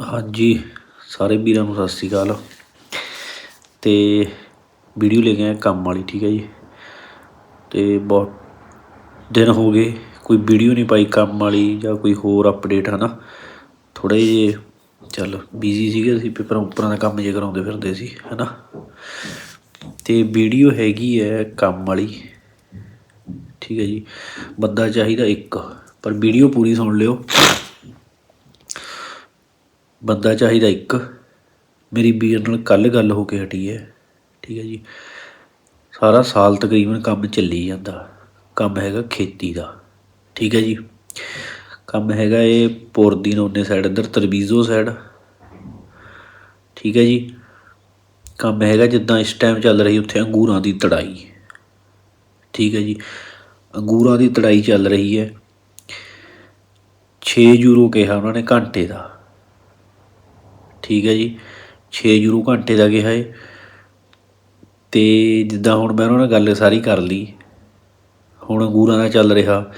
ਹਾਂਜੀ, ਸਾਰੇ ਵੀਰਾਂ ਨੂੰ ਸਤਿ ਸ਼੍ਰੀ ਅਕਾਲ। ਅਤੇ ਵੀਡੀਓ ਲੈ ਕੇ ਆਏ ਕੰਮ ਵਾਲੀ, ਠੀਕ ਹੈ ਜੀ। ਅਤੇ ਬਹੁਤ ਦਿਨ ਹੋ ਗਏ, ਕੋਈ ਵੀਡੀਓ ਨਹੀਂ ਪਾਈ ਕੰਮ ਵਾਲੀ ਜਾਂ ਕੋਈ ਹੋਰ ਅਪਡੇਟ ਹੈ ਨਾ ਥੋੜ੍ਹੇ ਜਿਹੇ, ਚੱਲ ਬਿਜ਼ੀ ਸੀਗੇ ਅਸੀਂ, ਪੇਪਰਾਂ ਉੱਪਰਾਂ ਦਾ ਕੰਮ ਜੇ ਕਰਾਉਂਦੇ ਫਿਰਦੇ ਸੀ ਹੈ ਨਾ ਤੇ ਵੀਡੀਓ ਹੈਗੀ ਹੈ ਕੰਮ ਵਾਲੀ, ਠੀਕ ਹੈ ਜੀ। ਬੰਦਾ ਚਾਹੀਦਾ ਇੱਕ, ਪਰ ਵੀਡੀਓ ਪੂਰੀ ਸੁਣ ਲਿਓ। ਬੰਦਾ ਚਾਹੀਦਾ ਇੱਕ। ਮੇਰੀ ਵੀਰ ਨਾਲ ਕੱਲ ਗੱਲ ਹੋ ਕੇ ਹਟੀ ਹੈ। ਠੀਕ ਹੈ ਜੀ। ਸਾਰਾ ਸਾਲ ਤਕਰੀਬਨ ਕੰਮ ਚੱਲੀ ਜਾਂਦਾ। ਕੰਮ ਹੈਗਾ ਖੇਤੀ ਦਾ। ਠੀਕ ਹੈ ਜੀ। ਕੰਮ ਹੈਗਾ ਇਹ ਪੁਰਦੀ ਨੋਨੇ ਸਾਈਡ ਇੱਧਰ ਤਰਬੀਜ਼ੋ ਸਾਈਡ ਠੀਕ ਹੈ ਜੀ। ਕੰਮ ਹੈਗਾ ਜਿੱਦਾਂ ਇਸ ਟਾਈਮ ਚੱਲ ਰਹੀ ਉੱਥੇ ਅੰਗੂਰਾਂ ਦੀ ਤੜਾਈ। ਠੀਕ ਹੈ ਜੀ। ਅੰਗੂਰਾਂ ਦੀ ਤੜਾਈ ਚੱਲ ਰਹੀ ਹੈ। 6 ਯੂਰੋ ਕਿਹਾ ਉਹਨਾਂ ਨੇ ਘੰਟੇ ਦਾ। ਠੀਕ ਹੈ ਜੀ 6 ਯੂਰੋ ਘੰਟੇ ਦਾ ਕਿਹਾ ਹੈ ਤੇ ਜਿੱਦਾਂ ਹੁਣ ਮੈਂ ਉਹਨਾਂ ਨਾਲ ਗੱਲ ਸਾਰੀ ਕਰ ਲਈ, ਹੁਣ ਅੰਗੂਰਾਂ ਦਾ ਚੱਲ ਰਿਹਾ,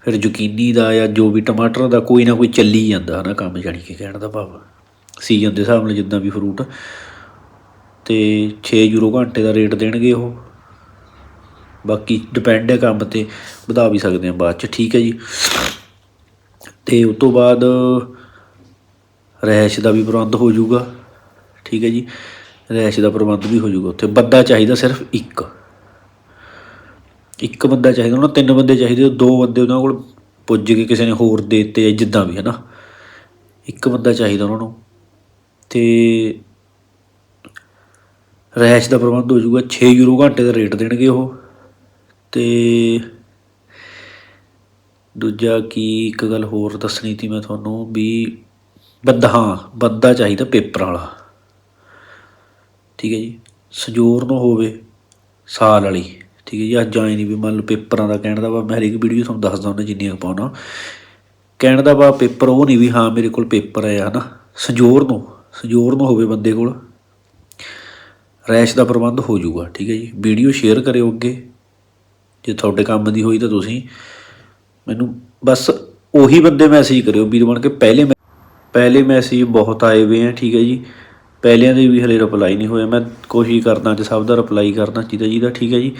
ਫਿਰ ਜ਼ੁਕੀਨੀ ਦਾ ਜਾਂ ਜੋ ਵੀ ਟਮਾਟਰ ਦਾ ਕੋਈ ਨਾ ਕੋਈ ਚੱਲੀ ਜਾਂਦਾ ਹਨਾ ਕੰਮ, ਜਾਣੀ ਕਿ ਕਹਿਣ ਦਾ ਭਾਵ। ਸੀਜ਼ਨ ਦੇ ਹਿਸਾਬ ਨਾਲ ਜਿੱਦਾਂ ਵੀ ਫਰੂਟ ਤੇ 6 ਯੂਰੋ ਘੰਟੇ ਦਾ ਰੇਟ ਦੇਣਗੇ ਉਹ। ਬਾਕੀ ਡਿਪੈਂਡ ਹੈ ਕੰਮ ਤੇ, ਵਧਾ ਵੀ ਸਕਦੇ ਆ ਬਾਅਦ ਚ, ਠੀਕ ਹੈ ਜੀ। ਤੇ ਉਸ ਤੋਂ ਬਾਅਦ ਰਹਿਸ਼ ਦਾ ਵੀ ਪ੍ਰਬੰਧ ਹੋ ਜਾਊਗਾ। ਠੀਕ ਹੈ ਜੀ? ਰਹਿਸ਼ ਦਾ ਪ੍ਰਬੰਧ ਵੀ ਹੋ ਜਾਊਗਾ। ਉੱਥੇ ਬੰਦਾ ਚਾਹੀਦਾ ਸਿਰਫ ਇੱਕ। ਇੱਕ ਬੰਦਾ ਚਾਹੀਦਾ ਉਹਨਾਂ ਤਿੰਨ ਬੰਦੇ ਚਾਹੀਦੇ ਦੋ ਬੰਦੇ ਉਹਨਾਂ ਕੋਲ ਪੁੱਜ ਕੇ ਕਿਸੇ ਨੇ ਹੋਰ ਦੇ ਦਿੱਤੇ ਜਿੱਦਾਂ ਵੀ ਹੈ ਨਾ ਇੱਕ ਬੰਦਾ ਚਾਹੀਦਾ ਉਹਨਾਂ ਨੂੰ। ਤੇ ਰਹਿਸ਼ ਦਾ ਪ੍ਰਬੰਧ ਹੋ ਜਾਊਗਾ। 6 ਯੂਰੋ ਘੰਟੇ ਦਾ ਰੇਟ ਦੇਣਗੇ ਉਹ। ਤੇ ਦੂਜਾ ਕੀ, ਇੱਕ ਗੱਲ ਹੋਰ ਦੱਸਣੀ ਸੀ ਮੈਂ ਤੁਹਾਨੂੰ ਵੀ ਬੰਦਾ ਹਾਂ ਬੰਦਾ ਚਾਹੀਦਾ ਪੇਪਰ ਵਾਲਾ। ਠੀਕ ਹੈ ਜੀ, ਸਜੋਰ ਨੂੰ ਹੋਵੇ ਸਾਲ ਵਾਲੀ। ਠੀਕ ਹੈ ਜੀ, ਅੱਜ ਆਏ ਨਹੀਂ ਵੀ ਮੰਨ ਲਓ ਪੇਪਰਾਂ ਦਾ ਕਹਿਣ ਦਾ ਵਾ, ਮੈਂ ਹਰੇਕ ਵੀਡੀਓ ਤੁਹਾਨੂੰ ਦੱਸਦਾ ਹੁੰਦਾ ਜਿੰਨੀਆਂ ਕੁ ਪਾਉਣਾ। ਕਹਿਣ ਦਾ ਵਾ ਪੇਪਰ ਉਹ ਨਹੀਂ ਵੀ ਹਾਂ ਮੇਰੇ ਕੋਲ ਪੇਪਰ ਹੈ ਹਨਾ, ਸੰਜੋਰ ਨੂੰ ਸੰਜੋਰ ਨੂੰ ਹੋਵੇ ਬੰਦੇ ਕੋਲ, ਰੈਸ਼ ਦਾ ਪ੍ਰਬੰਧ ਹੋ ਜਾਊਗਾ। ਠੀਕ ਹੈ ਜੀ ਵੀਡੀਓ ਸ਼ੇਅਰ ਕਰਿਓ ਅੱਗੇ। ਜੇ ਤੁਹਾਡੇ ਕੰਮ ਦੀ ਹੋਈ ਤਾਂ ਤੁਸੀਂ ਮੈਨੂੰ ਬਸ ਉਹੀ ਬੰਦੇ ਮੈਸੇਜ ਕਰਿਓ, ਵੀਰ ਬਣ ਕੇ ਪਹਿਲੇ ਮੈਂ- ਪਹਿਲੇ ਮੈਸੇਜ ਬਹੁਤ ਆਏ ਹੋਏ ਆ, ਠੀਕ ਹੈ ਜੀ। ਪਹਿਲਿਆਂ ਦੇ ਵੀ ਹਲੇ ਰਿਪਲਾਈ ਨਹੀਂ ਹੋਇਆ। ਮੈਂ ਕੋਸ਼ਿਸ਼ ਕਰਦਾ ਕਿ ਸਭ ਦਾ ਰਿਪਲਾਈ ਕਰਦਾ ਜਿਹਦਾ ਜਿਹਦਾ ਠੀਕ ਹੈ ਜੀ।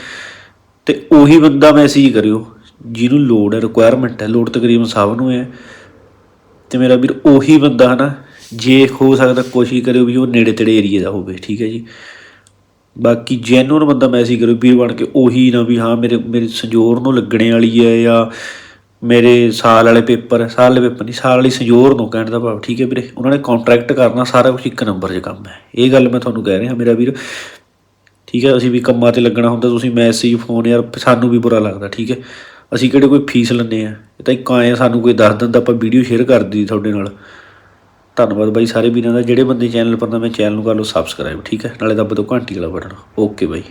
ਤੇ ਉਹੀ ਬੰਦਾ ਮੈਸੇਜ ਕਰਿਓ, ਜਿਹਨੂੰ ਲੋੜ ਹੈ ਰਿਕੁਆਇਰਮੈਂਟ ਹੈ, ਲੋੜ ਤਕਰੀਬਨ ਸਭ ਨੂੰ ਹੈ। ਤੇ ਮੇਰਾ ਵੀਰ ਉਹੀ ਬੰਦਾ ਹਨਾ, ਜੇ ਹੋ ਸਕਦਾ ਕੋਸ਼ਿਸ਼ ਕਰਿਓ ਵੀ ਉਹ ਨੇੜੇ ਤੇੜੇ ਏਰੀਏ ਦਾ ਹੋਵੇ, ਠੀਕ ਹੈ ਜੀ। ਬਾਕੀ ਜੈਨੂਨ ਬੰਦਾ ਮੈਸੇਜ ਕਰਿਓ, ਵੀਰ ਬਣ ਕੇ ਉਹੀ ਨਾ ਵੀ ਹਾਂ, ਮੇਰੇ ਮੇਰੇ ਸੰਜੋਰ ਨੂੰ ਲੱਗਣੇ ਵਾਲੀ ਹੈ ਜਾਂ ਮੇਰੇ ਸਾਲ ਵਾਲੇ ਪੇਪਰ, ਸਾਲ ਵਾਲੇ ਪੇਪਰ ਨਹੀਂ, ਸਾਲ ਵਾਲੀ ਸੰਜੋਰ ਨੂੰ ਕਹਿਣ ਦਾ ਭਾਵ, ਠੀਕ ਹੈ ਵੀਰੇ? ਉਹਨਾਂ ਨੇ ਕੰਟਰੈਕਟ ਕਰਨਾ, ਸਾਰਾ ਕੁਝ ਇੱਕ ਨੰਬਰ 'ਚ ਕੰਮ ਹੈ। ਇਹ ਗੱਲ ਮੈਂ ਤੁਹਾਨੂੰ ਕਹਿ ਰਿਹਾ ਮੇਰਾ ਵੀਰ। ਠੀਕ ਹੈ, ਅਸੀਂ ਵੀ ਕੰਮਾਂ ਤੇ ਲੱਗਣਾ ਹੁੰਦਾ, ਤੁਸੀਂ ਮੈਸੇਜ ਫੋਨ ਯਾਰ, ਸਾਨੂੰ ਵੀ ਬੁਰਾ ਲੱਗਦਾ, ਠੀਕ ਹੈ? ਅਸੀਂ ਕਿਹੜੇ ਕੋਈ ਫੀਸ ਲੈਂਦੇ ਆ ਇਹ ਤਾਂ ਇੱਕ ਆਏ ਸਾਨੂੰ ਕੋਈ ਦੱਸ ਦਿੰਦਾ, ਆਪਾਂ ਵੀਡੀਓ ਸ਼ੇਅਰ ਕਰ ਦਿੱਤੀ ਤੁਹਾਡੇ ਨਾਲ। ਧੰਨਵਾਦ ਬਾਈ ਸਾਰੇ ਵੀਰਾਂ ਦਾ, ਜਿਹੜੇ ਬੰਦੇ ਚੈਨਲ ਪਰ ਮੈਂ ਚੈਨਲ ਨੂੰ ਕਰ ਲਓ ਸਬਸਕ੍ਰਾਈਬ ਠੀਕ ਹੈ? ਨਾਲੇ ਦੱਬ ਦਿਓ ਘੰਟੀ ਵਾਲਾ ਬਟਨ ਓਕੇ ਬਾਈ।